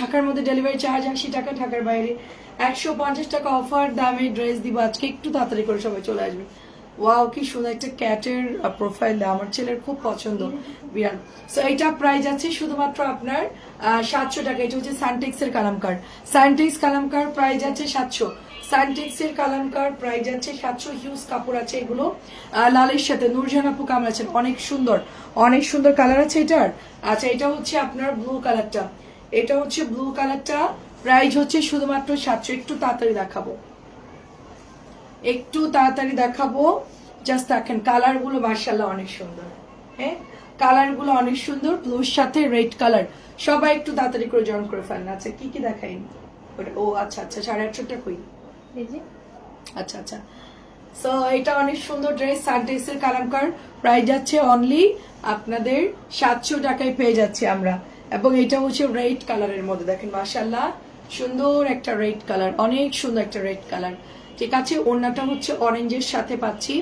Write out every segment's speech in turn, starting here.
ঢাকার মধ্যে delivery charge আশি টাকা, ঢাকার বাইরে একশো পঞ্চাশ টাকা অফার দামে ড্রেস দিব। আজকে একটু তাড়াতাড়ি করে সবাই চলে আসবে। ওয়াও কি সুন্দর একটা ক্যাটের প্রোফাইল আমার ছেলের খুব পছন্দ বিরাট সো এইটা প্রাইস আছে শুধুমাত্র আপনার সাতশো টাকা। এটা হচ্ছে সানটেক্স এর কালামকার সানটেক্স কালামকার প্রাইস আছে সাতশো। সানটেক্স এর কালামকার প্রাইস আছে সাতশো। হিউজ কাপড় আছে এগুলো। লালের সাথে। নুরজাহান আপু কামড় আছেন অনেক সুন্দর অনেক সুন্দর কালার আছে এটার। আচ্ছা এটা হচ্ছে আপনার ব্লু কালারটা এটা হচ্ছে ব্লু কালারটা প্রাইস হচ্ছে শুধুমাত্র সাতশো একটু তাড়াতাড়ি দেখাবো। একটু তাড়াতাড়ি দেখাবো। জাস্ট দেখেন কালারগুলো মার্শাল্লাহ অনেক সুন্দর। হ্যাঁ? কালারগুলো অনেক সুন্দর ব্লুর সাথে রেড কালার সবাই একটু তাড়াতাড়ি করে জয়েন করে ফেলেন। আচ্ছা কি কি দেখাইনি ওটা ও আচ্ছা আচ্ছা সাড়ে আটশোটা কই? আচ্ছা আচ্ছা। সো এটা অনেক সুন্দর ড্রেস সানটেক্সের কালামকার। প্রাইস যাচ্ছে অনলি আপনাদের সাতশো টাকায় পেয়ে যাচ্ছে আমরা। এবং এটা হচ্ছে রেড কালারের মধ্যে। দেখেন মাশাল্লাহ সুন্দর একটা রেড কালার অনেক সুন্দর একটা রেড কালার ঠিক আছে, ওড়নাটা হচ্ছে অরেঞ্জের সাথে পাচ্ছি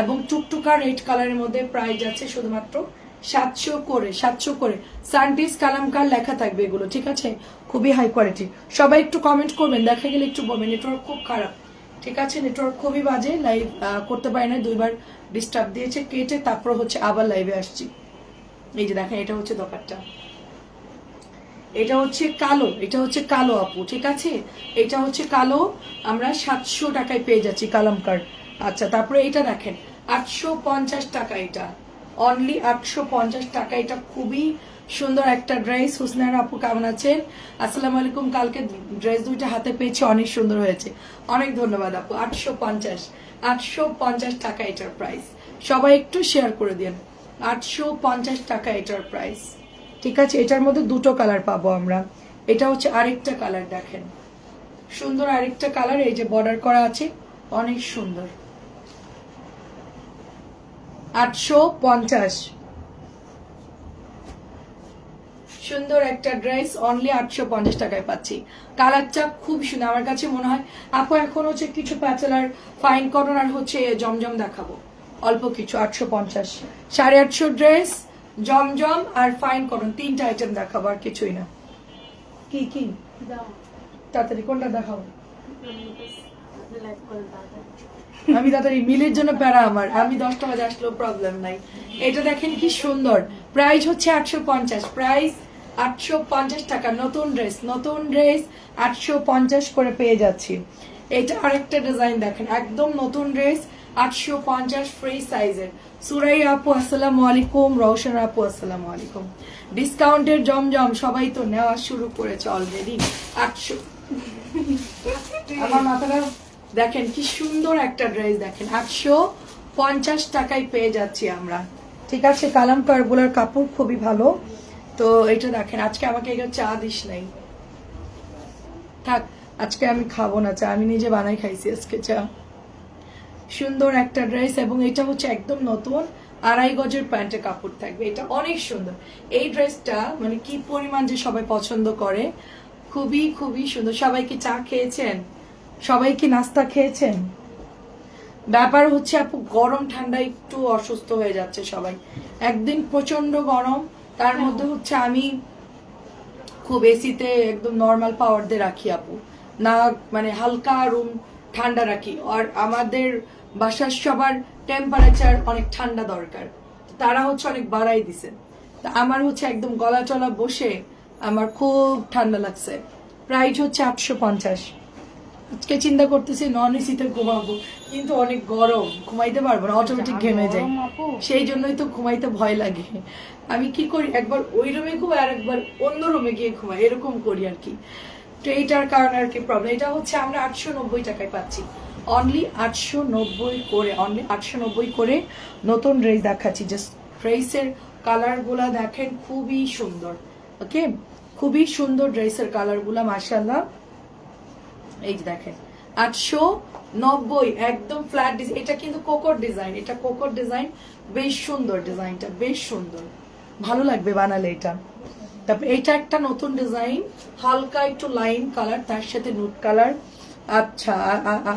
এবং টুকটুকা রেড কালারের মধ্যে প্রাইস আছে শুধুমাত্র সাতশো করে সাতশো করে। সানটিস কালামকার লেখা থাকবে এগুলো, ঠিক আছে? খুবই হাই কোয়ালিটি সবাই একটু কমেন্ট করবেন, দেখা গেলে একটু বলবেন নেটওয়ার্ক খুব খারাপ। ঠিক আছে নেটওয়ার্ক খুবই বাজে লাইভ করতে পারি না দুইবার ডিস্টার্ব দিয়েছে, কেটে তারপর হচ্ছে আবার লাইভে আসছি। এই যে দেখেন, এটা হচ্ছে দোকানটা। এটা হচ্ছে কালো, এটা হচ্ছে কালো আপু, ঠিক আছে? এটা হচ্ছে কালো, আমরা সাতশো টাকায় পেয়ে যাচ্ছি কালাম কার্ড। আচ্ছা তারপরে এটা দেখেন, আটশো পঞ্চাশ টাকা এটা। অনলি আটশো পঞ্চাশ টাকা, এটা খুবই সুন্দর একটা ড্রেস। হুসনার আপু কেমন আছেন? আসসালামু আলাইকুম, কালকে ড্রেস দুইটা হাতে পেয়েছি, অনেক সুন্দর হয়েছে। অনেক ধন্যবাদ আপু, আটশো পঞ্চাশ আটশো পঞ্চাশ টাকা এটার প্রাইস সবাই একটু শেয়ার করে দিন, আটশো পঞ্চাশ টাকা এটার প্রাইস ঠিক আছে, এটার মধ্যে দুটো কালার পাবো আমরা। এটা হচ্ছে আরেকটা কালার দেখেন। সুন্দর আরেকটা কালার এই যে বর্ডার করা আছে, অনেক সুন্দর। আটশো পঞ্চাশ। সুন্দর একটা ড্রেস অনলি আটশো পঞ্চাশ টাকায় পাচ্ছি। কালারটা খুব সুন্দর, আমার কাছে মনে হয়। আপু, এখন হচ্ছে কিছু প্যাচেলার ফাইন কটন আর হচ্ছে জমজম দেখাবো। অল্প কিছু, আটশো পঞ্চাশ। সাড়ে আটশো ড্রেস জমজম আর ফাইন করুন। তিনটা আইটেম দেখাবো আর কিছুই না। কি কি? তাড়াতাড়ি কোনটা দেখাবো আমি তাড়াতাড়ি মিলের জন্য প্যারা আমার। আমি দশটা বাজে আসলেও প্রবলেম নাই। এটা দেখেন কি সুন্দর। প্রাইস হচ্ছে আটশো পঞ্চাশ। প্রাইস আটশো পঞ্চাশ টাকা। নতুন ড্রেস নতুন ড্রেস আটশো পঞ্চাশ করে পেয়ে যাচ্ছি। এটা আরেকটা ডিজাইন দেখেন। একদম নতুন ড্রেস আটশো পঞ্চাশ ফ্রি সাইজের ডিসকাউন্টের জমজম, সবাই তো নেওয়া শুরু করেছে অলরেডি আটশো। আমার মাথাটা দেখেন কি সুন্দর একটা ড্রেস দেখেন। আটশো পঞ্চাশ টাকায় পেয়ে যাচ্ছি আমরা। ঠিক আছে, কালাম কারগুলার কাপড় খুবই ভালো। তো এটা দেখেন, আজকে আমাকে এটা চা দিস নাই। থাক, আজকে আমি খাব না চা, আমি নিজে বানাই খাইছি আজকে চা। সুন্দর একটা ড্রেস এবং এটা হচ্ছে একদম নতুন আড়াই গজের প্যান্টের কাপড় থাকবে। এটা অনেক সুন্দর। এই ড্রেসটা মানে কি পরিমাণ যে সবাই পছন্দ করে খুবই খুবই সুন্দর। সবাই কি চা খেয়েছেন? সবাই কি নাস্তা খেয়েছেন? ব্যাপার হচ্ছে আপু গরম ঠান্ডা একটু অসুস্থ হয়ে যাচ্ছে সবাই। একদিন প্রচণ্ড গরম তার মধ্যে হচ্ছে আমি খুব এসিতে একদম নর্মাল পাওয়ার দিয়ে রাখি আপু। না মানে হালকা রুম ঠান্ডা রাখি। আর আমাদের বাসার সবার টেম্পারেচার অনেক ঠান্ডা দরকার। তারা হচ্ছে অনেক বাড়াই দিছে। তা আমার হচ্ছে একদম গলা টলা বসে আমার খুব ঠান্ডা লাগছে। প্রাইস হচ্ছে আটশো পঞ্চাশ। আজকে চিন্তা করতেছি নন এসিতে ঘুমাবো কিন্তু অনেক গরম ঘুমাইতে পারব না অটোমেটিক ঘেমে যায় সেই জন্যই তো ঘুমাইতে ভয় লাগে। আমি কি করি একবার ওই রুমে ঘুমাই আর একবার অন্য রুমে গিয়ে ঘুমাই এরকম করি আর কি। তো এইটার কারণে আর কি প্রবলেম এটা হচ্ছে আমরা আটশো নব্বই টাকায় পাচ্ছি। অনলি আটশো নব্বই করে অনলি আটশো নব্বই করে নতুন ড্রেস দেখাচ্ছি। জাস্ট ড্রেসের কালারগুলা দেখেন, খুবই সুন্দর। ওকে খুবই সুন্দর ড্রেসের কালারগুলা মাসাল্লাহ এই যে দেখেন, আটশো নব্বই, একদম ফ্ল্যাট ডিজাইন এটা কিন্তু কোকর ডিজাইন এটা কোকর ডিজাইন বেশ সুন্দর ডিজাইনটা বেশ সুন্দর। ভালো লাগবে বানালে এটা। তারপর এটা একটা নতুন ডিজাইন হালকা একটু লাইন কালার তার সাথে নুট কালার আচ্ছা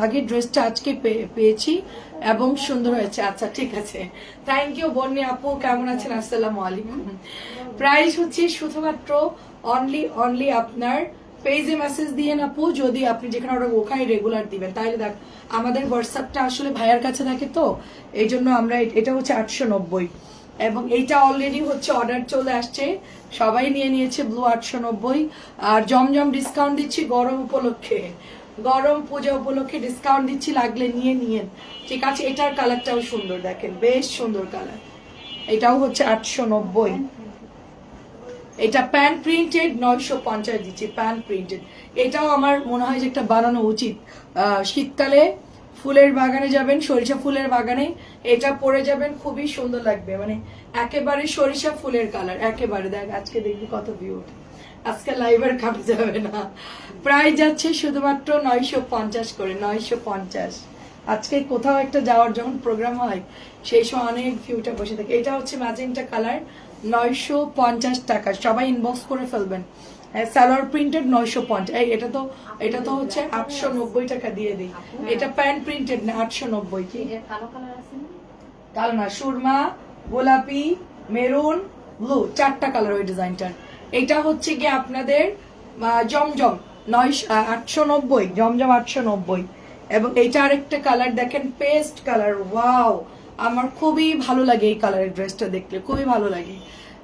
আগে ড্রেসটা আজকে পেয়েছি এবং সুন্দর হয়েছে। আচ্ছা ঠিক আছে। থ্যাংক ইউ বন্যা আপু, কেমন আছেন? আসসালামু আলাইকুম। প্রাইস হচ্ছে শুধুমাত্র অনলি অনলি আপনার পেজে মেসেজ দিয়ে আপু, যদি আপনি যেখানে অর্ডার ওখানে রেগুলার দিবেন। তাহলে দেখ, আমাদের হোয়াটসঅ্যাপটা আসলে ভাইয়ার কাছে থাকে তো, এই জন্য আমরা এটা হচ্ছে আটশো নব্বই। এবং এইটা অলরেডি হচ্ছে অর্ডার চলে আসছে। সবাই নিয়ে নিয়েছে ব্লু আটশো নব্বই। আর জমজম ডিসকাউন্ট দিচ্ছি গরম উপলক্ষে। গরম পূজা উপলক্ষে ডিসকাউন্ট দিচ্ছি, লাগলে নিয়ে নিয়েন। ঠিক আছে, এটার কালারটাও সুন্দর দেখেন, বেশ সুন্দর কালার এটাও হচ্ছে আটশো নব্বই। এটা প্যান প্রিন্টেড নয়শো পঞ্চাশ দিচ্ছি প্যান প্রিন্টেড এটাও আমার মনে হয় যে একটা বানানো উচিত। শীতকালে ফুলের বাগানে যাবেন, সরিষা ফুলের বাগানে, এটা পরে যাবেন, খুবই সুন্দর লাগবে। মানে একেবারে সরিষা ফুলের কালার একেবারে। দেখ, আজকে দেখবি কত ওঠে আজকে লাইভের কাটা যাবে না। প্রায় যাচ্ছে শুধুমাত্র নয়শো পঞ্চাশ করে, নয়শো পঞ্চাশ। আজকে কোথাও একটা যাওয়ার যখন প্রোগ্রাম হয়, সেই সময় অনেক ভিউটা বসে থাকে। এটা হচ্ছে ম্যাজেন্টা কালার নয়শো পঞ্চাশ টাকা। সবাই ইনবক্স করে ফেলবেন। সালোয়ার প্রিন্টেড নয়শো পঞ্চাশ। এটা তো এটা তো হচ্ছে আটশো নব্বই টাকা দিয়ে দিই। এটা প্যান্ট প্রিন্টেড না, আটশো নব্বই কি? কালো না, সুরমা, গোলাপি, মেরুন ব্লু চারটা কালার ওই ডিজাইনটার এটা হচ্ছে গিয়ে আপনাদের জমজম নয় আটশো নব্বই, জমজম আটশো নব্বই। এবং এইটা আরেকটা কালার দেখেন পেস্ট কালার ওয়াও আমার খুবই ভালো লাগে এই কালারের ড্রেসটা দেখলে, খুবই ভালো লাগে।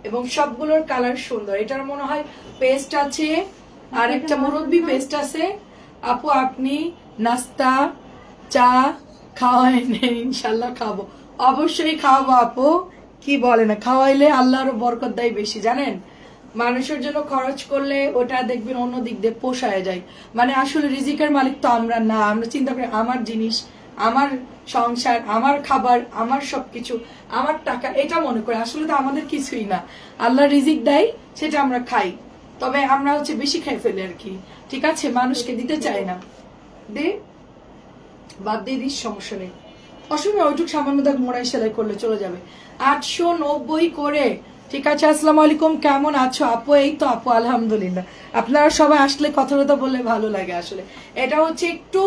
এবং সবগুলোর কালার সুন্দর। এটার মনে হয় পেস্ট আছে আর একটা মুরব্বি পেস্ট আছে। আপু, আপনি নাস্তা, চা খাওয়াই নেই ইনশাল্লাহ খাব। অবশ্যই খাওয়াবো আপু। কি বলে না, খাওয়াইলে আল্লাহরও বরকত দেয় বেশি, জানেন? মানুষের জন্য খরচ করলে ওটা দেখবেন অন্য দিক দিয়ে পোষায় যায়। মানে আসলে রিজিকের মালিক তো আমরা না, আমরা চিন্তা করি আমার জিনিস, আমার সংসার, আমার খাবার, আমার সবকিছু, আমার টাকা, এটা মনে করে। আসলে তো আমাদের কিছুই না। আল্লাহ রিজিক দেয়, সেটা আমরা খাই। তবে আমরা হচ্ছে বেশি খাই ফেলি আর কি। ঠিক আছে? মানুষকে দিতে চাই না। দে, বাদ দিয়ে দিস, সমস্যা নেই। অসুবিধা, ওইটুক সামান্য দাগ মোড়াই সেলাই করলে চলে যাবে। আটশো নব্বই করে ঠিক আছে, আসসালামু আলাইকুম। কেমন আছো? আপু, এই তো আপু, আলহামদুলিল্লাহ। আপনারা সবাই আসলে কথা কথা বললে ভালো লাগে আসলে। এটা হচ্ছে একটু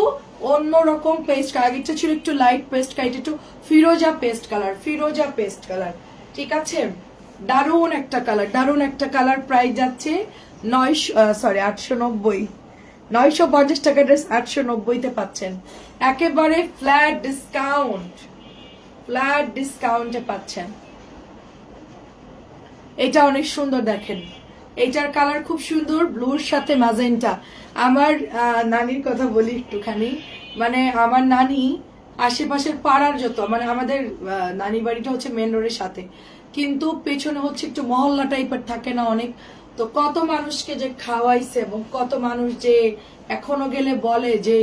অন্যরকম পেস্ট কালার আগেরটা ছিল একটু লাইট পেস্ট কালার একটু ফিরোজা পেস্ট কালার ফিরোজা পেস্ট কালার ঠিক আছে? দারুণ একটা কালার দারুণ একটা কালার প্রাইস যাচ্ছে নয়শো সরি আটশো নব্বই। নয়শো পঞ্চাশ টাকা ড্রেস আটশো নব্বইতে পাচ্ছেন। একেবারে ফ্ল্যাট ডিসকাউন্ট ফ্ল্যাট ডিসকাউন্টে পাচ্ছেন। এটা অনেক সুন্দর দেখেন। এইটার কালার খুব সুন্দর ব্লুর সাথে ম্যাজেন্টা আমার নানির কথা বলি একটুখানি। মানে আমার নানি আশেপাশের পাড়ার যত মানে আমাদের নানি বাড়িটা হচ্ছে মেন রোডের সাথে। কিন্তু পেছনে হচ্ছে একটু মহল্লা টাইপের থাকে না অনেক। তো কত মানুষকে যে খাওয়াইছে এবং কত মানুষ যে এখনও গেলে বলে যে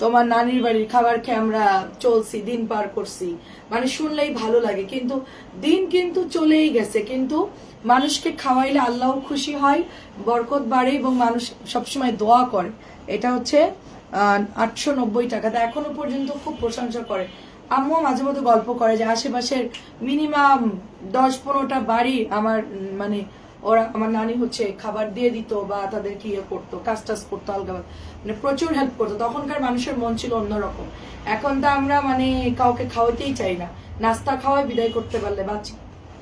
তোমার নানির বাড়ির খাবার খেয়ে আমরা চলছি, দিন পার করছি। মানে শুনলেই ভালো লাগে, কিন্তু দিন কিন্তু চলেই গেছে, কিন্তু মানুষকে খাওয়াইলে আল্লাহ খুশি হয়, বরকত বাড়ে এবং মানুষ সবসময় দোয়া করে। এটা হচ্ছে আটশো নব্বই টাকাতে এখনও পর্যন্ত খুব প্রশংসা করে। আম্মু মাঝে মধ্যে গল্প করে যে আশেপাশের মিনিমাম দশ পনেরোটা বাড়ি আমার মানে ওরা, আমার নানি হচ্ছে খাবার দিয়ে দিত বা তাদেরকে ইয়ে করতো, কাজ টাজ করতো হালকা মানে প্রচুর হেল্প করতো। তখনকার মানুষের মন ছিল অন্যরকম। এখন তো আমরা মানে কাউকে খাওয়াতেই চাই না। নাস্তা খাওয়াই বিদায় করতে পারলে বাঁচি।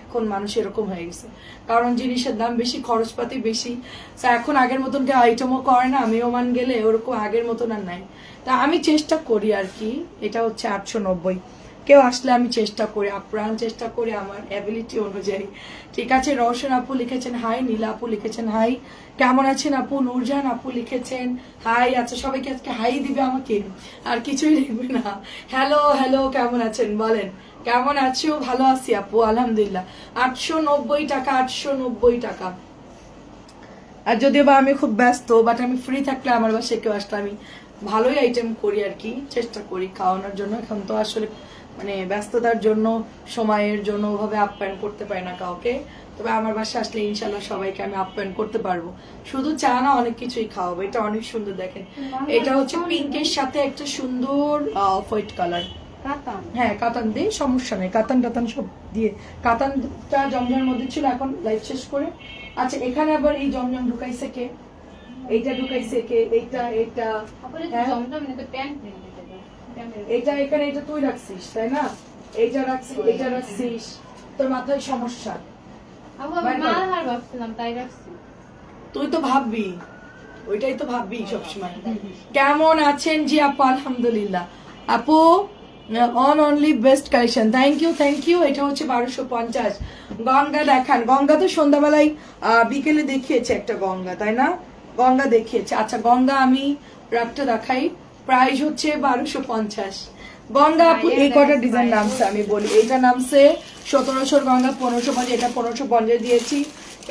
এখন মানুষ এরকম হয়ে গেছে। কারণ জিনিসের দাম বেশি, খরচপাতি বেশি। তা এখন আগের মতন কেউ আইটেমও করে না মেহমান গেলে ওরকম আগের মতন আর নাই। তা আমি চেষ্টা করি আর কি, এটা হচ্ছে আটশো নব্বই। কেউ আসলে আমি চেষ্টা করি, আপ্রাণ চেষ্টা করি আমার অ্যাবিলিটি অনুযায়ী। ঠিক আছে, রওশন আপু লিখেছেন হাই নীলা আপু লিখেছেন হাই কেমন আছেন আপু? নূরজাহান আপু লিখেছেন, হাই আচ্ছা সবাইকে আজকে হাই দিবে আমাকে? আর কিছুই লিখবে না। হ্যালো হ্যালো কেমন আছেন? বলেন। কেমন আছো? ভালো আছি আপু, আলহামদুলিল্লাহ। আটশো নব্বই টাকা, আটশো নব্বই টাকা। আর যদিও বা আমি খুব ব্যস্ত বাট আমি ফ্রি থাকলে আমার বাসায় কেউ আসলে আমি ভালোই আইটেম করি আর কি, চেষ্টা করি খাওয়ানোর জন্য। এখন তো আসলে মানে ব্যস্ততার জন্য, সময়ের জন্য ওভাবে আপ্যায়ন করতে পারি না কাউকে। তবে আমার বাসায় আসলে ইনশাল্লাহ সবাইকে আমি আপ্যায়ন করতে পারব। শুধু চা না অনেক কিছুই খাওয়াবো। এটা অনেক সুন্দর দেখেন। এটা হচ্ছে পিঙ্কের সাথে একটা সুন্দর অফ হোয়াইট কালার হ্যাঁ কাতান দিয়ে সমস্যা নেই। কাতান টাতান সব দিয়ে। কাতানটা জমজমের মধ্যে ছিল এখন লাইট শেষ করে। আচ্ছা এখানে আবার এই জমজম ঢুকাইছে কে? এইটা ঢুকাইছে কে? এইটা হ্যাঁ। প্যান্ট এইটা এখানে এটা তুই রাখছিস তাই না? এইটা রাখছিস এইটা রাখছিস। তোর মাথায় সমস্যা। তাই তো ভাববি ওইটাই তো ভাববি সবসময়। কেমন আছেন জি আপু? আলহামদুলিল্লাহ। আপু on only best collection thank you thank you এটা হচ্ছে বারোশো পঞ্চাশ। গঙ্গা দেখান। গঙ্গা তো সন্ধ্যাবেলায় আহ, বিকেলে দেখিয়েছে একটা গঙ্গা তাই না? গঙ্গা দেখিয়েছে। আচ্ছা গঙ্গা আমি রাগটা দেখাই। প্রাইস হচ্ছে বারোশো পঞ্চাশ। গঙ্গা আপু এই কটা ডিজাইন নামছে আমি বলি। এটা নামছে সতেরোশোর গঙ্গা পনেরোশো পঞ্চাশ এটা পনেরোশো পঞ্চাশ দিয়েছি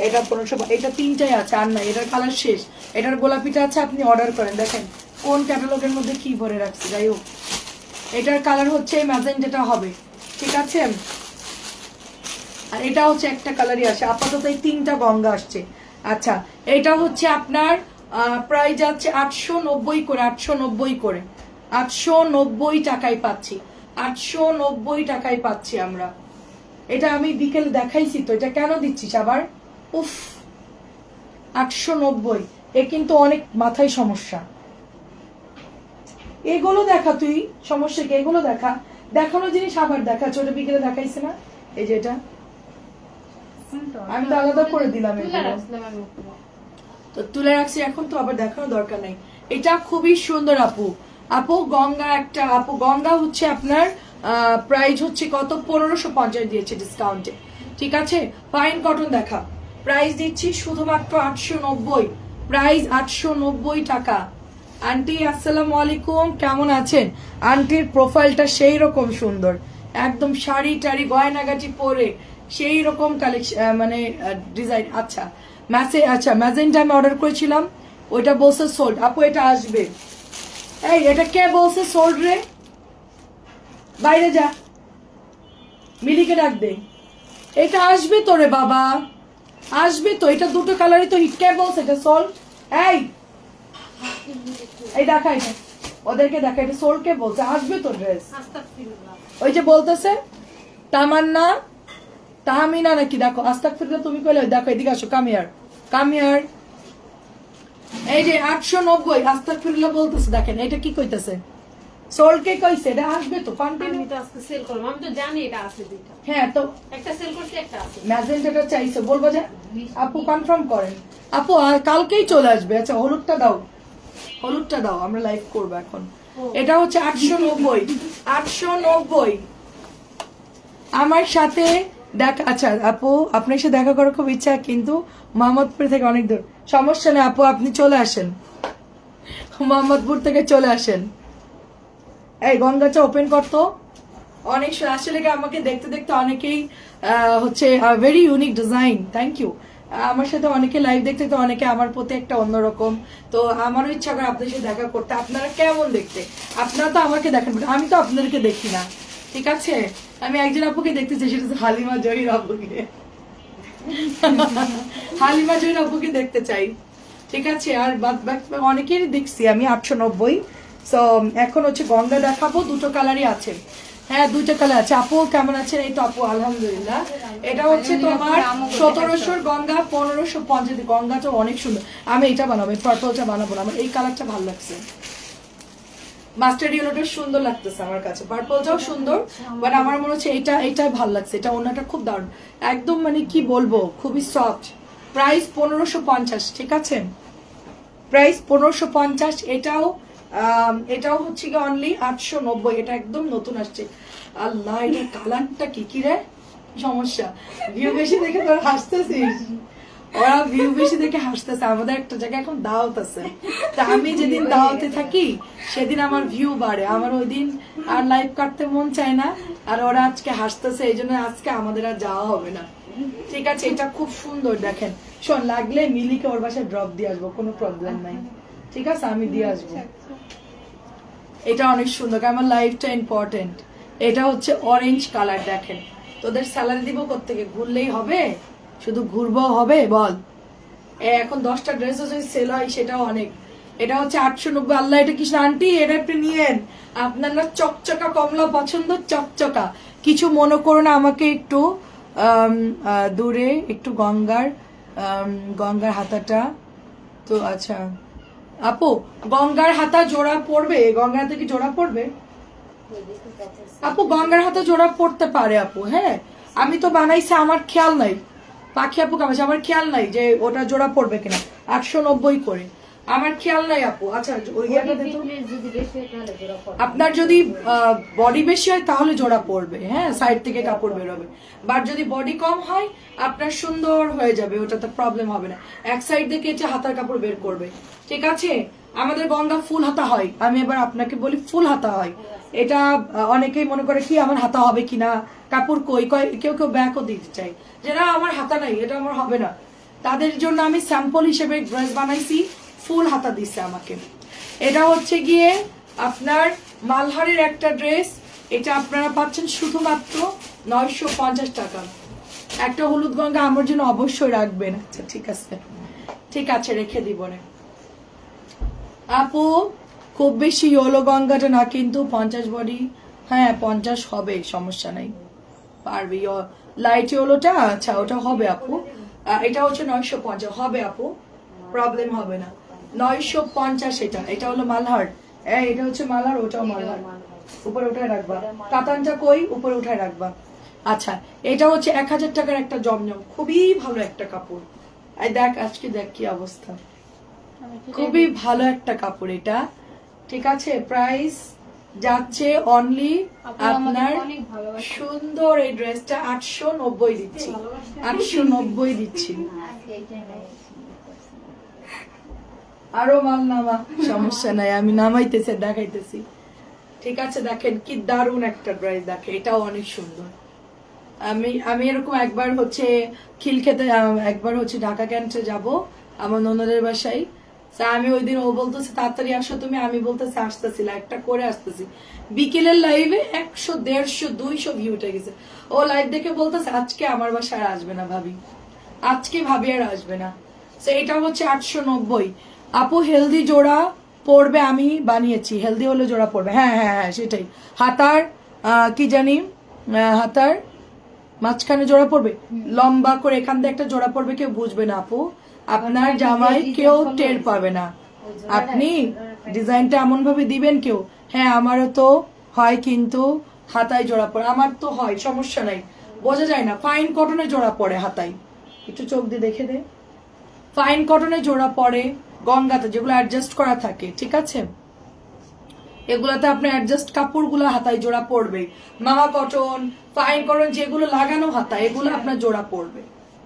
এটা পনেরোশো এটা তিনটাই আছে আর না এটার কালার শেষ। এটার গোলাপিটা আছে আপনি অর্ডার করেন দেখেন কোন ক্যাটালগের মধ্যে কি ভরে রাখছে যাই হোক। এটার কালার হচ্ছে ম্যাজেন্টাটা হবে ঠিক আছে? আর এটা হচ্ছে একটা কালারই আসে আপাতত এই তিনটা গঙ্গা আসছে। আচ্ছা এটা হচ্ছে আপনার প্রাইস আছে আটশো নব্বই করে আটশো নব্বই করে। আটশো নব্বই টাকায় পাচ্ছি। আটশো নব্বই টাকায় পাচ্ছি আমরা। এটা আমি বিকেল দেখাইছি তো এটা কেন দিচ্ছিস আবার? উফ আটশো নব্বই এ কিন্তু অনেক মাথায় সমস্যা। এগুলো দেখা তুই সমস্যা কি? এগুলো দেখা। দেখানো জিনিস আবার দেখা ওটা বিকেলে দেখাইছে না? এই যে এটা। আমি তো আলাদা করে দিলাম। তো তুলে রাখছি এখন তো আবার দেখানোর দরকার নেই। এটা খুবই সুন্দর আপু। আপু, গঙ্গা একটা, আপু, গঙ্গা হচ্ছে আপনার প্রাইস হচ্ছে কত? পনেরোশো পঞ্চাশ দিয়েছে ডিসকাউন্টে ঠিক আছে? ফাইন কটন দেখা। প্রাইস দিচ্ছি শুধুমাত্র আটশো নব্বই। প্রাইস আটশো নব্বই টাকা। আন্টি আসসালামু আলাইকুম। কেমন আছেন? আন্টির প্রোফাইলটা সেই রকম সুন্দর। একদম শাড়ি টাড়ি, গয়নাগাটি পরে সেই রকম কালেকশন মানে ডিজাইন আচ্ছা ম্যাসে আচ্ছা ম্যাজেন্টা আমি অর্ডার করেছিলাম। ওইটা বলছে সোল্ড আপু, এটা আসবে। এই এটা কে বলছে? সোল্ড রে? বাইরে যা। মিলিকে ডাক দে। এটা আসবে তো রে বাবা। আসবে তো। এটা দুটো কালারই তো কে বলছে? এটা সোল্ড এই! এই দেখা এটা। ওদেরকে দেখা। এটা সোল্ড কে বলছে? আসবে তো ড্রেস। ওই যে বলতেছে তামান্না তাহমিনা নাকি? দেখো আস্তাক ফিরলে তুমি কইলে ওই দেখো এদিকে আসো কামিয়ার। কামিয়ার এই যে আটশো নব্বই ফিরলে বলতেছে দেখেন এটা কি কইতেছে? সোল কে কইছে এটা আসবে তো কন্টিনিউ তো আজকে সেল করব আমি তো জানি এটা আছে দুইটা। হ্যাঁ তো একটা সেল করছি একটা আছে। ম্যাজেন্টাটা চাইছে বলব যে আপু কনফার্ম করেন। আপু কালকেই চলে আসবে আচ্ছা হলুদটা দাও। হলুদটা দাও আমরা লাইভ করব এখন। এটা হচ্ছে আটশো নব্বই আটশো নব্বই। আমার সাথে দেখা আচ্ছা আপু আপনার সাথে দেখা করার খুব ইচ্ছা কিন্তু মোহাম্মদপুর থেকে অনেক দূর। সমস্যা নেই, আপু, আপনি চলে আসেন। মোহাম্মদপুর থেকে চলে আসেন। এই, গঙ্গাটা ওপেন করতো অনেক আসলে আমাকে দেখতে দেখতে অনেকেই হচ্ছে very unique design thank you আমার সাথে অনেকে লাইভ দেখতে তো অনেকে আমার প্রতি একটা অন্যরকম। তো আমারও ইচ্ছা করে আপনাদের সাথে দেখা করতে। আপনারা কেমন দেখতে? আপনারা তো আমাকে দেখেন আমি তো আপনাদেরকে দেখি না। ঠিক আছে? আমি একজন আপুকে দেখতে চাই, সেটা হালিমা জহির আপুকে। হালিমা আপুকে দেখতে চাই। ঠিক আছে আর বাদ বাকি অনেকেরই দেখছি আমি আটশো নব্বই। সো এখন হচ্ছে গঙ্গা দেখাবো দুটো কালারই আছে। হ্যাঁ দুটো কালার আছে। আপু কেমন আছেন? এই তো আপু আলহামদুলিল্লাহ। এটা হচ্ছে তোমার সতেরোশোর গঙ্গা পনেরোশো পঞ্চাশ গঙ্গাটা অনেক সুন্দর। আমি এটা বানাবো পার্পলটা বানাবো না আমার এই কালারটা ভালো লাগছে। মাস্টার ইয়েলোটা সুন্দর লাগতেছে আমার কাছে। পার্পলটাও সুন্দর বাট আমার মনে হচ্ছে এটা, এটাই ভালো লাগছে। এটা ওনাটা খুব দারুণ। একদম মানে কি বলব, খুবই সফট প্রাইস পনেরোশো পঞ্চাশ, ঠিক আছে? প্রাইস পনেরোশো পঞ্চাশ, এটাও এটাও হচ্ছে কি অনলি আটশো নব্বই, এটা একদম নতুন আসছে। আল্লাহ এটা কালারটা কি কি রে? সমস্যা। ভিউ বেশি দেখে তোর হাসতেছিস। ওরা ভিউ বেশি দেখে হাসতেছে, আমাদের একটা জায়গায় এখন দাওয়াত আছে। তা আমি যেদিন দাওয়াতে থাকি, সেদিন আমার ভিউ বাড়ে। আমার ওই দিন আর লাইভ কাটতে মন চায় না, আর ওরা আজকে হাসতেছে, এই জন্য আজকে আমাদের আর যাওয়া হবে না। ঠিক আছে, এটা খুব সুন্দর, দেখেন। শোন, লাগলে মিলিকে ওর বাসায় ড্রপ দিয়ে আসব, কোনো প্রবলেম নাই। ঠিক আছে, আমি দিয়ে আসব। এটা অনেক সুন্দর আমার লাইফটা ইম্পর্টেন্ট এটা হচ্ছে অরেঞ্জ কালার দেখেন। তোদের স্যালারি দিব কোত্থেকে? ঘুরলেই হবে? শুধু ঘুরবো, হবে? বল। এখন দশটা ড্রেসও যদি সেল হয়, সেটাও অনেক। এটা হচ্ছে আটশো নব্বই। আল্লাহ, এটা কৃষ্ণ আন্টি এটা একটু নিয়েন। আপনার না চকচকা কমলা পছন্দ? চকচকা। কিছু মনে করো না আমাকে একটু দূরে, একটু গঙ্গার গঙ্গার হাতাটা। তো আচ্ছা। আপু, গঙ্গার হাতা জোড়া পড়বে গঙ্গার হাতে কি জোড়া পড়বে আপু, গঙ্গার হাতে জোড়া পড়তে পারে, আপু হ্যাঁ? আমি তো বানাইছি, আমার খেয়াল নাই। পাখি আপু কামাচ্ছে আমার খেয়াল নাই যে ওটা জোড়া পড়বে কিনা। আটশো নব্বই করে। আমার খেয়াল নাই আপু। আচ্ছা ওই তো। আপনার যদি বডি বেশি হয় তাহলে জোড়া পড়বে। হ্যাঁ সাইড থেকে কাপড় বেরোবে বাট যদি বডি কম হয় আপনার সুন্দর হয়ে যাবে ওটাতে প্রবলেম হবে না। এক সাইড থেকে কেটে হাতার কাপড় বের করবে। ঠিক আছে? আমাদের গঙ্গা ফুল হাতা হয়। আমি এবার আপনাকে বলি, ফুল হাতা হয়। এটা অনেকেই মনে করে কি আমার হাতা হবে কিনা কাপড় কই? কয়, কেউ কেউ ব্যাকও দিতে চাই যেটা আমার হাতা নাই, এটা আমার হবে না। তাদের জন্য আমি স্যাম্পল হিসেবে ড্রেস বানাইছি, ফুল হাতা দিছে আমাকে। এটা হচ্ছে গিয়ে আপনার মালহারের একটা ড্রেস। এটা আপনারা পাচ্ছেন শুধুমাত্র নয়শো পঞ্চাশ টাকা। একটা হলুদ গঙ্গা আমার জন্য অবশ্যই রাখবেন। আচ্ছা ঠিক আছে। ঠিক আছে, রেখে দিব রে। আপু, খুব বেশি ইয়েলো গঙ্গাটা না কিন্তু পঞ্চাশ বডি। হ্যাঁ পঞ্চাশ হবে, সমস্যা নাই। পারবে লাইট ইয়েলোটা আচ্ছা ওটা হবে আপু। এটা হচ্ছে নয়শো পঞ্চাশ, হবে আপু। প্রবলেম হবে না। নয়শো পঞ্চাশ এটা এটা হলো মালহার। হ্যাঁ এটা হচ্ছে মালহার, ওটাও মালহার। উপরে উঠায় রাখবা। কাতানটা কই? উপরে উঠায় রাখবা। আচ্ছা এটা হচ্ছে এক হাজার টাকার একটা জমজম। খুবই ভালো একটা কাপড়। এই দেখ, আজকে দেখ কি অবস্থা। খুবই ভালো একটা কাপড় এটা। ঠিক আছে প্রাইস যাচ্ছে অনলি আপনার সুন্দর এই ড্রেসটা আটশো নব্বই দিচ্ছি। আটশো নব্বই দিচ্ছি। আরও মাল নামা সমস্যা নাই আমি নামাইতেছি দেখাইতেছি। ঠিক আছে দেখেন কি দারুণ একটা ড্রেস দেখে এটাও অনেক সুন্দর। আমি আমি এরকম একবার হচ্ছে আহ, একবার হচ্ছে ঢাকা ক্যান্টে যাব আমার ননদের বাসায়। তা আমি ওই দিন ও বলতেছে তাড়াতাড়ি আসো তুমি। আমি বলতেছি আসতেছি একটা করে আসতেছি। বিকেলের লাইভে একশো দেড়শো দুইশো ভিউ উঠে গেছে। ও লাইভ দেখে বলতেছে আজকে আমার বাসায় আর আসবে না ভাবি। আজকে ভাবি আর আসবে না। তো এটা হচ্ছে আটশো নব্বই। আপু হেলদি জোড়া পড়বে আমি বানিয়েছি। হেলদি হলে জোড়া পড়বে হ্যাঁ হ্যাঁ হ্যাঁ সেটাই। হাতার আহ, কি জানি হাতার মাঝখানে জোড়া পড়বে লম্বা করে এখান দিয়ে একটা জোড়া পড়বে কেউ বুঝবে না আপু। আপনার জামাই কেউ টের পাবে না। আপনি ডিজাইনটা এমন ভাবে দিবেন কেউ হ্যাঁ আমারও তো হয় কিন্তু হাতায় জোড়া পড়ে আমার তো হয়, সমস্যা নাই। বোঝা যায় না ফাইন কটনে জোড়া পড়ে হাতায়। একটু চোখ দিয়ে দেখে দে। ফাইন কটনে জোড়া পড়ে গঙ্গাতে যেগুলো অ্যাডজাস্ট করা থাকে, ঠিক আছে? এগুলাতে আপনি অ্যাডজাস্ট কাপড়গুলো হাতায় জোড়া পড়বে। মামা কটন ফাইন কটন যেগুলো লাগানো হাতা এগুলো আপনার জোড়া পড়বে,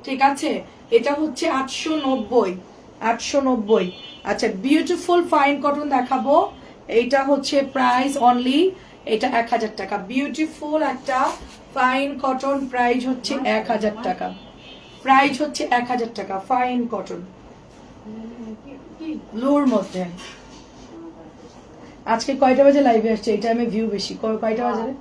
ঠিক আছে? এটা হচ্ছে আটশো নব্বই আটশো নব্বই। আচ্ছা বিউটিফুল ফাইন কটন দেখাবো। এটা হচ্ছে প্রাইস অনলি এটা এক হাজার টাকা। বিউটিফুল একটা ফাইন কটন প্রাইস হচ্ছে এক হাজার টাকা। প্রাইস হচ্ছে এক হাজার টাকা ফাইন কটন ব্লুর মধ্যে। আজকে কয়টা বাজে লাইভে আসছে? এই টাইমে ভিউ বেশি। ক- কয়টা বাজে?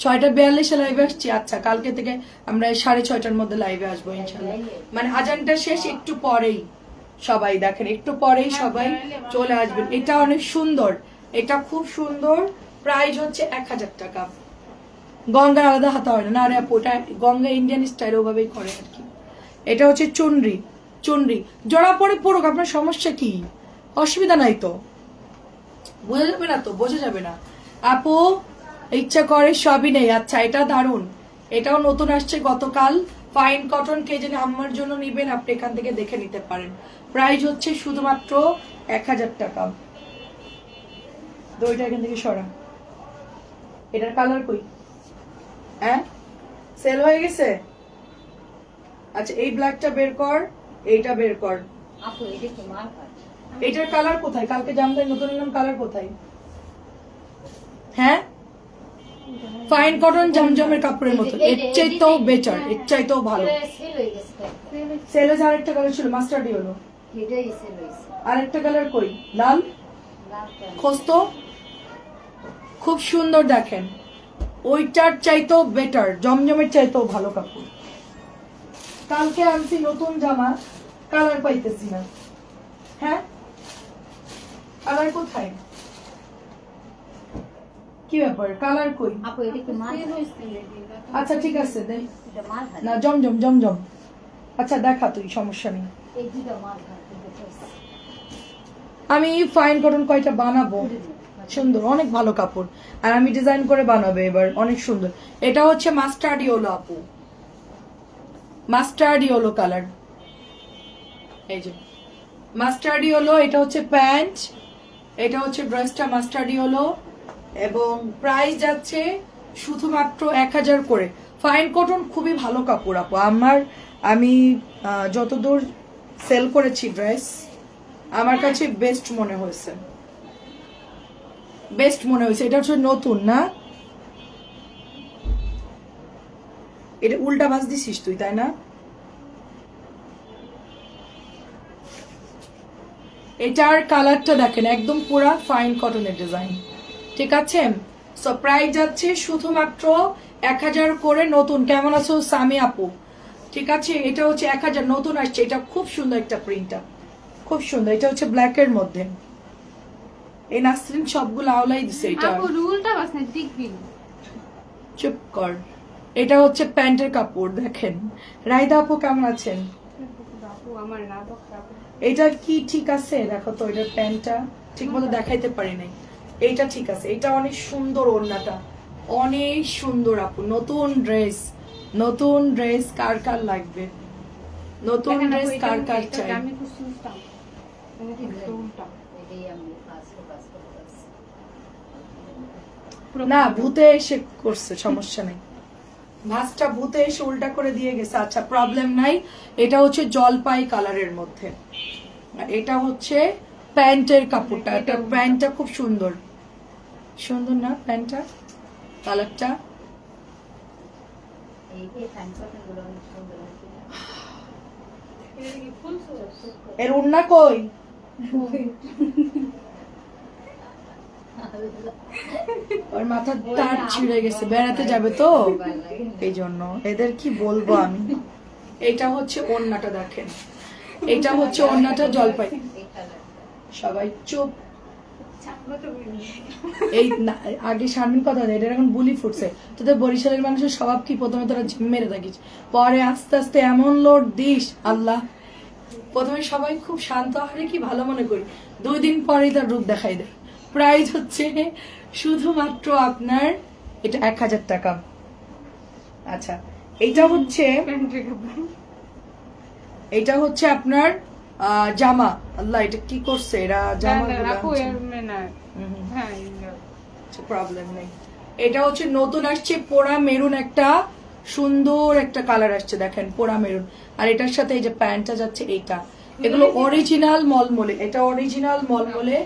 ছয়টা বিয়াল্লিশে লাইভে আসছি। আচ্ছা কালকে থেকে আমরা সাড়ে ছয়টার মধ্যে লাইভে আসব ইনশাল্লাহ মানে আজানটা শেষ একটু পরেই। সবাই দেখেন, একটু পরেই সবাই চলে আসবেন। এটা অনেক সুন্দর। এটা খুব সুন্দর। প্রাইস হচ্ছে এক হাজার টাকা। গঙ্গার আলাদা হাতা হয় না। না রে আপু ওটা গঙ্গা ইন্ডিয়ান স্টাইল ওভাবেই করে আর কি। এটা হচ্ছে চুনরি। চুনরি। জড়া পরে পড়ুক, আপনার সমস্যা কি? অসুবিধা নাই তো। বোঝা যাবে না তো? বোঝা যাবে না। আপু ইচ্ছা করে সবই নেই। আচ্ছা এটা দারুণ। এটাও নতুন আসছে গতকাল। ফাইন কটন কে যদি আমার জন্য নিবেন আপনি এখান থেকে দেখে নিতে পারেন। প্রাইস হচ্ছে শুধুমাত্র এক হাজার টাকা। দইটা এখান থেকে সরা। এটার কালার কই? হ্যাঁ সেল হয়ে গেছে? আচ্ছা এই ব্ল্যাকটা বের কর এইটা বের কর। এটার কালার কোথায়? কালকে জামদানি নতুন নিলাম কালার কোথায়? হ্যাঁ? ফাইন কটন জমজমের কাপড়ের মতো। এর চাইতেও বেটার এর চাইতেও ভালো। সেলে আরেকটা কালার ছিল মাস্টার্ডি হলো আরেকটা কালার কই? লাল? খোস্ত? খুব সুন্দর দেখেন। ওইটার চাইতেও বেটার জমজমের চাইতেও ভালো কাপড়। কালকে আনছি নতুন জামা কালার পাইতেছি না। হ্যাঁ? কালার কোথায়? কি ব্যাপার? কালার কই? আচ্ছা ঠিক আছে দে। না জমজম জমজম আচ্ছা দেখা তুই সমস্যা নেই। আমি ফাইন কটন কয়টা বানাবো? সুন্দর অনেক ভালো কাপড়। আর আমি ডিজাইন করে বানাবো এবার অনেক সুন্দর। এটা হচ্ছে মাস্টার্ড ইয়েলো আপু। মাস্টার্ড ইয়েলো কালার এই যে। মাস্টার্ড ইয়েলো এটা হচ্ছে প্যান্ট। এটা হচ্ছে ড্রেসটা মাস্টার্ড ইয়েলো এবং প্রাইস যাচ্ছে শুধুমাত্র এক হাজার করে। ফাইন কটন খুবই ভালো কাপড় আপু। আমার, আমি যতদূর সেল করেছি ড্রেস আমার কাছে বেস্ট মনে হয়েছে। বেস্ট মনে হয়েছে। এটা হচ্ছে নতুন, না? এটা উল্টা ভাজ দিছিস তুই, তাই না? এটার কালারটা দেখেন, একদম পুরা ফাইন কটনের ডিজাইন ঠিক আছে? সো প্রাইস যাচ্ছে শুধুমাত্র এক হাজার করে নতুন। কেমন আছো সামি আপু? ঠিক আছে? এটা হচ্ছে এক হাজার নতুন আসছে। এটা খুব সুন্দর একটা প্রিন্টটা খুব সুন্দর। এটা হচ্ছে ব্ল্যাক এর মধ্যে। এই নাসরিন সবগুলো আওলাই দিছে এটা। আপু রুলটা বাস না দেখবি চুপ কর। এটা হচ্ছে প্যান্টের কাপড় দেখেন। রাইদা আপু কেমন আছেন? আপু আমার না আপু এটা কি ঠিক আছে? দেখো তো এটার প্যান্টটা ঠিক মতো দেখাইতে পারি নাই। এইটা ঠিক আছে এটা অনেক সুন্দর ওড়নাটা। অনেক সুন্দর আপু নতুন ড্রেস নতুন ড্রেস কার কার লাগবে? নতুন ড্রেস কার কার চাই? না ভূতে এসে করছে সমস্যা নেই। ভাঁজটা ভূতে এসে উল্টা করে দিয়ে গেছে। আচ্ছা প্রবলেম নাই। এটা হচ্ছে জলপাই কালারের মধ্যে। এটা হচ্ছে প্যান্টের কাপড়টা। এটা প্যান্টটা খুব সুন্দর। সুন্দর না প্যান্টটা? কালারটা? এর উন্না কই? ওর মাথার তার ছিঁড়ে গেছে বেড়াতে যাবে তো। এই জন্য এদের কি বলব আমি? এটা হচ্ছে ওন্নাটা দেখেন। এটা হচ্ছে ওন্নাটা জলপাই। সবাই চুপ। এই না- আগে শারমিন কথা দেয় এটা এখন বুলি ফুটছে। তোদের বরিশালের মানুষের স্বভাব কি? প্রথমে তোরা মেরে থাকিস পরে আস্তে আস্তে এমন লোড দিস আল্লাহ। প্রথমে সবাই খুব শান্ত হারে কি ভালো মনে করি। দুই দিন পরেই তার রূপ দেখাই দেয়। প্রাইস হচ্ছে শুধুমাত্র আপনার এটা এক হাজার টাকা। আচ্ছা এটা হচ্ছে এটা হচ্ছে আপনার জামা। আল্লাহ এটা কি করছে? এরা জামা মেনা হ্যাঁ এগুলো। প্রবলেম নেই। এটা হচ্ছে নতুন আসছে পোড়া মেরুন একটা সুন্দর একটা কালার আসছে দেখেন পোড়া মেরুন। আর এটার সাথে এই যে প্যান্টটা যাচ্ছে এইটা। এগুলো অরিজিনাল মলমলে। এটা অরিজিনাল মলমলে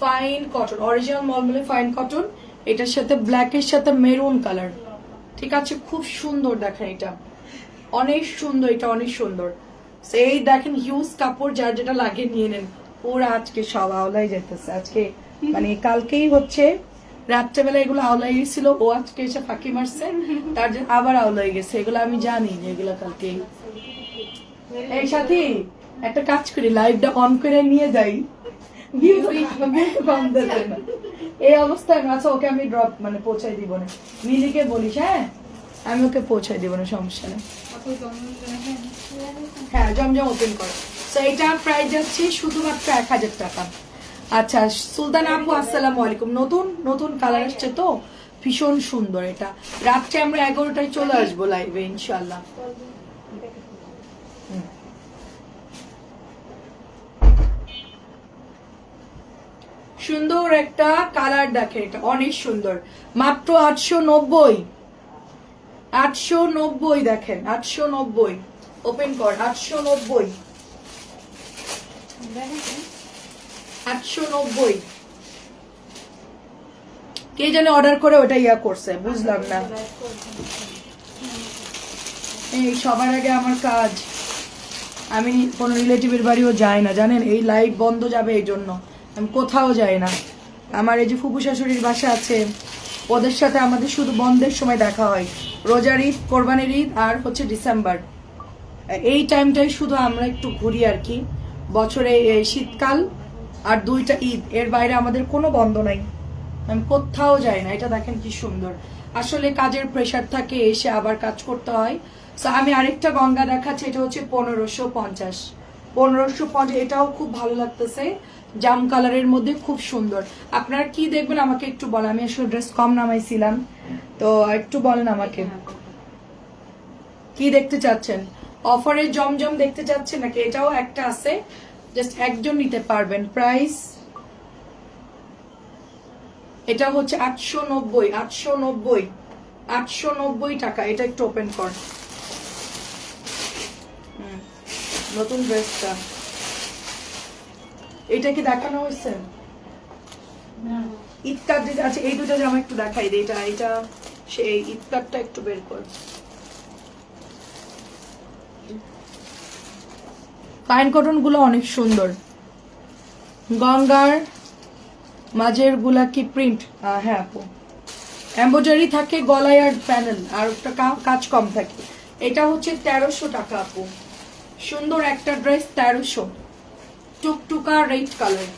ফাইন কটন অরিজিনাল মলমলে ফাইন কটন এটার সাথে ব্ল্যাকের সাথে মেরুন কালার ঠিক আছে? খুব সুন্দর দেখেন এটা। অনেক সুন্দর এটা অনেক সুন্দর। সেই দেখেন হিউজ কাপড় যার যেটা লাগে নিয়ে নেন। ওরা আজকে সব আওলাই যেতেছে আজকে মানে কালকেই হচ্ছে রাত্রেবেলা এগুলো আওলাই ও আজকে এসে ফাঁকি মারছে, তার জন্য আবার আওলাই গেছে। এগুলো আমি জানি যে এগুলো কালকে। এই সাথী, একটা কাজ করি লাইভটা অন করে নিয়ে যাই। এই অবস্থায় আচ্ছা ওকে আমি ড্রপ মানে পৌঁছাই দিব না। মিলিকে বলিস হ্যাঁ? আমি ওকে পৌঁছাই দেবো না সমস্যা নেই। হ্যাঁ হ্যাঁ জমজম ওপেন করো। তো এটার প্রাইস যাচ্ছে শুধুমাত্র এক হাজার টাকা। আচ্ছা সুলতান আপু আসসালামু আলাইকুম। নতুন নতুন কালার আসছে তো? ভীষণ সুন্দর এটা। রাত্রে আমরা এগারোটায় চলে আসব লাইভে ইনশাল্লাহ সুন্দর একটা কালার দেখে এটা অনেক সুন্দর। মাত্র আটশো নব্বই। আটশো নব্বই দেখেন, আটশো নব্বই। ওপেন কর, আটশো নব্বই। আটশো নব্বই। কে জানে অর্ডার করে ওটা ইয়া করছে, বুঝলাম না। এই সবার আগে আমার কাজ। আমি কোনো রিলেটিভের বাড়িও যাই না, জানেন? এই লাইভ বন্ধ যাবে এই জন্য। আমি কোথাও যাই না। আমার এই যে ফুপু শাশুড়ির বাসা আছে, ওদের সাথে আমাদের শুধু বন্ধের সময় দেখা হয়। রোজার ঈদ কোরবানির ঈদ আর হচ্ছে ডিসেম্বর। এই টাইমটাই শুধু আমরা একটু ঘুরি আর কি। বছরে শীতকাল আর দুইটা ঈদ এর বাইরে আমাদের কোনো বন্ধ নাই। আমি কোথাও যাই না এটা দেখেন কি সুন্দর। আসলে কাজের প্রেশার থাকে এসে আবার কাজ করতে হয়। So, আমি আরেকটা গঙ্গা দেখাচ্ছি এটা হচ্ছে পনেরোশো পঞ্চাশ। পনেরোশো পঞ্চাশ এটাও খুব ভালো লাগতেছে। জাম কালারের মধ্যে খুব সুন্দর। আপনারা কি দেখবেন আমাকে একটু বলেন আমি আসলে ড্রেস কম নামাইছিলাম। তো একটু বলেন আমাকে। কি দেখতে চাচ্ছেন? অফারে জমজম দেখতে চাচ্ছেন নাকি এটাও একটা আছে? জাস্ট একজন নিতে পারবেন প্রাইস। এটা হচ্ছে আটশো নব্বই আটশো নব্বই আটশো নব্বই টাকা। এটা একটু ওপেন কর। নতুন ড্রেসটা। এটা কি দেখানো হয়েছে? ইফতার যে আছে এই দুটো জামা একটু দেখাই দিই এটা এটা সেই ইফতারটা একটু বের কর। পাইন কটনগুলো অনেক সুন্দর। গঙ্গার মাঝেরগুলা কি প্রিন্ট হ্যাঁ আপু। এম্বোজারি থাকে গলায় আর প্যানেল আর একটা কাজ কম থাকে। এটা হচ্ছে তেরোশো টাকা আপু। সুন্দর একটা ড্রেস তেরোশো। টুকটুকা রেড কালার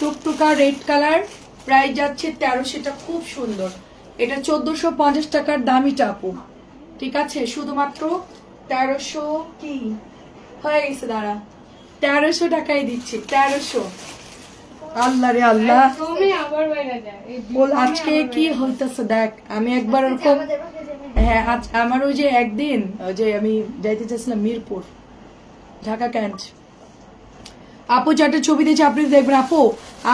টুকটুকা রেড কালার প্রাইস যাচ্ছে তেরোশোটা খুব সুন্দর। এটা চোদ্দশো পঞ্চাশ টাকার দামি আপু ঠিক আছে শুধুমাত্র তেরোশো কি? হয়ে গেছে দাঁড়া। তেরোশো টাকায় দিচ্ছি তেরোশো। আল্লাহ রে আল্লাহ। বল আজকে কি হইতেছে দেখ আমি একবার ওরকম হ্যাঁ আজ আমার ওই যে একদিন ওই যে আমি যাইতে চাইছিলাম মিরপুর ঢাকা ক্যান্ট আপু, চারটে ছবি দিয়েছে, আপনি দেখবেন, আপু,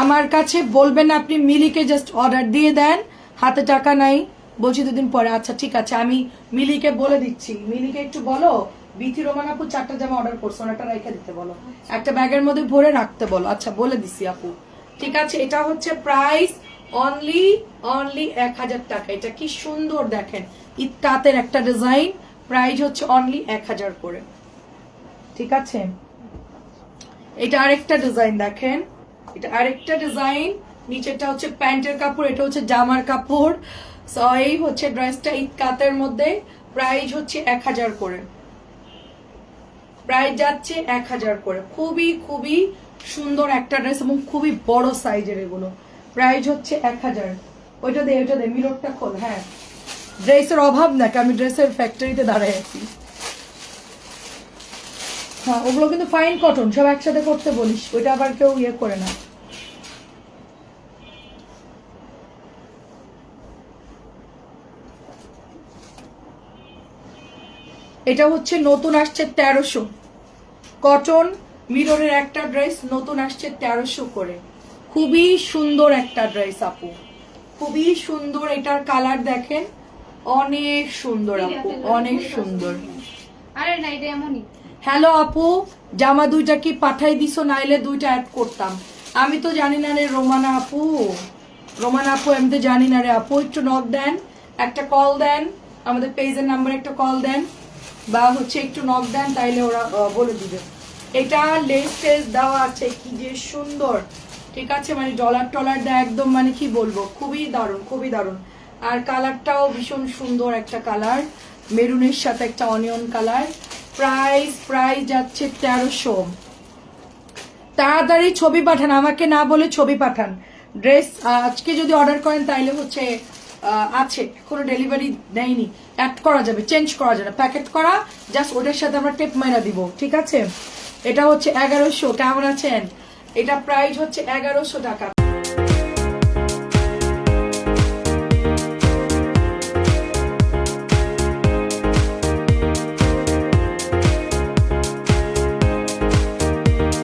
আমার কাছে বলবেন আপনি মিলিকে জাস্ট অর্ডার দিয়ে দেন, হাতে টাকা নাই, বলছি দুদিন পরে আচ্ছা ঠিক আছে, আমি মিলিকে বলে দিচ্ছি। মিলিকে একটু বলো, বিথি রোমান আপু, চারটা জামা অর্ডার করছ ওনাটা রেখে দিতে বলো। একটা ব্যাগের মধ্যে ভরে রাখতে বলো। আচ্ছা বলে দিছি আপু। ঠিক আছে, এটা হচ্ছে প্রাইস অনলি অনলি এক হাজার টাকা। এটা কি সুন্দর, দেখেন, ইত্তাতের একটা ডিজাইন প্রাইস হচ্ছে অনলি এক হাজার করে। ঠিক আছে? এটা আরেকটা ডিজাইন দেখেন। এটা আরেকটা ডিজাইন নিচেরটা হচ্ছে প্যান্টের কাপড়, এটা হচ্ছে জামার কাপড়। সো এই হচ্ছে ড্রেসটা ঈদ কাতের মধ্যে প্রাইস হচ্ছে এক হাজার করে। প্রাইস যাচ্ছে এক হাজার করে। খুবই খুবই সুন্দর একটা ড্রেস এবং খুবই বড় সাইজের এগুলো। প্রাইস হচ্ছে এক হাজার। ওইটা দে ওইটা দে মিররটা খোল হ্যাঁ। ড্রেসের অভাব নাকি? আমি ড্রেসের ফ্যাক্টরিতে দাঁড়ায় আছি। হ্যাঁ ওগুলো কিন্তু ফাইন কটন সব একসাথে করতে বলিস ওইটা আবার কেউ ইয়ে করে না। এটা হচ্ছে নতুন আসছে তেরোশো। কটন মিররের একটা ড্রেস নতুন আসছে তেরোশো করে। খুবই সুন্দর একটা ড্রেস আপু। খুবই সুন্দর এটার কালার দেখেন। অনেক সুন্দর আপু অনেক সুন্দর। আরে না এটা এমনই। হ্যালো আপু, জামা দুইটা কি পাঠাই দিছো? নাইলে দুইটা অ্যাড করতাম। আমি তো জানি না রে রোমানা আপু। রোমানা আপু, আমি তো জানি না রে আপু। একটু নক দেন, একটা কল দেন। আমাদের পেজের নাম্বারে একটা কল দেন। বা হচ্ছে একটু নক দেন, তাইলে ওরা বলে দিবে। এটা লেস টেস দেওয়া আছে, কি যে সুন্দর। ঠিক আছে? মানে ডলার টলার দেয় একদম মানে কি বলব? খুবই দারুণ খুবই দারুণ। আর কালারটাও ভীষণ সুন্দর একটা কালার মেরুনের সাথে একটা অনিয়ন কালার প্রাইস প্রাইস যাচ্ছে তেরোশো। তাড়াতাড়ি ছবি পাঠান, আমাকে না বলে ছবি পাঠান। ড্রেস আজকে যদি অর্ডার করেন তাইলে হচ্ছে আছে, কোনো ডেলিভারি নেয়নি অ্যাড করা যাবে চেঞ্জ করা যাবে প্যাকেট করা জাস্ট ওটার সাথে আমরা টেপ মাইরা দিব, ঠিক আছে? এটা হচ্ছে এগারোশো, কেমন আছেন? এটা প্রাইস হচ্ছে এগারোশো টাকা।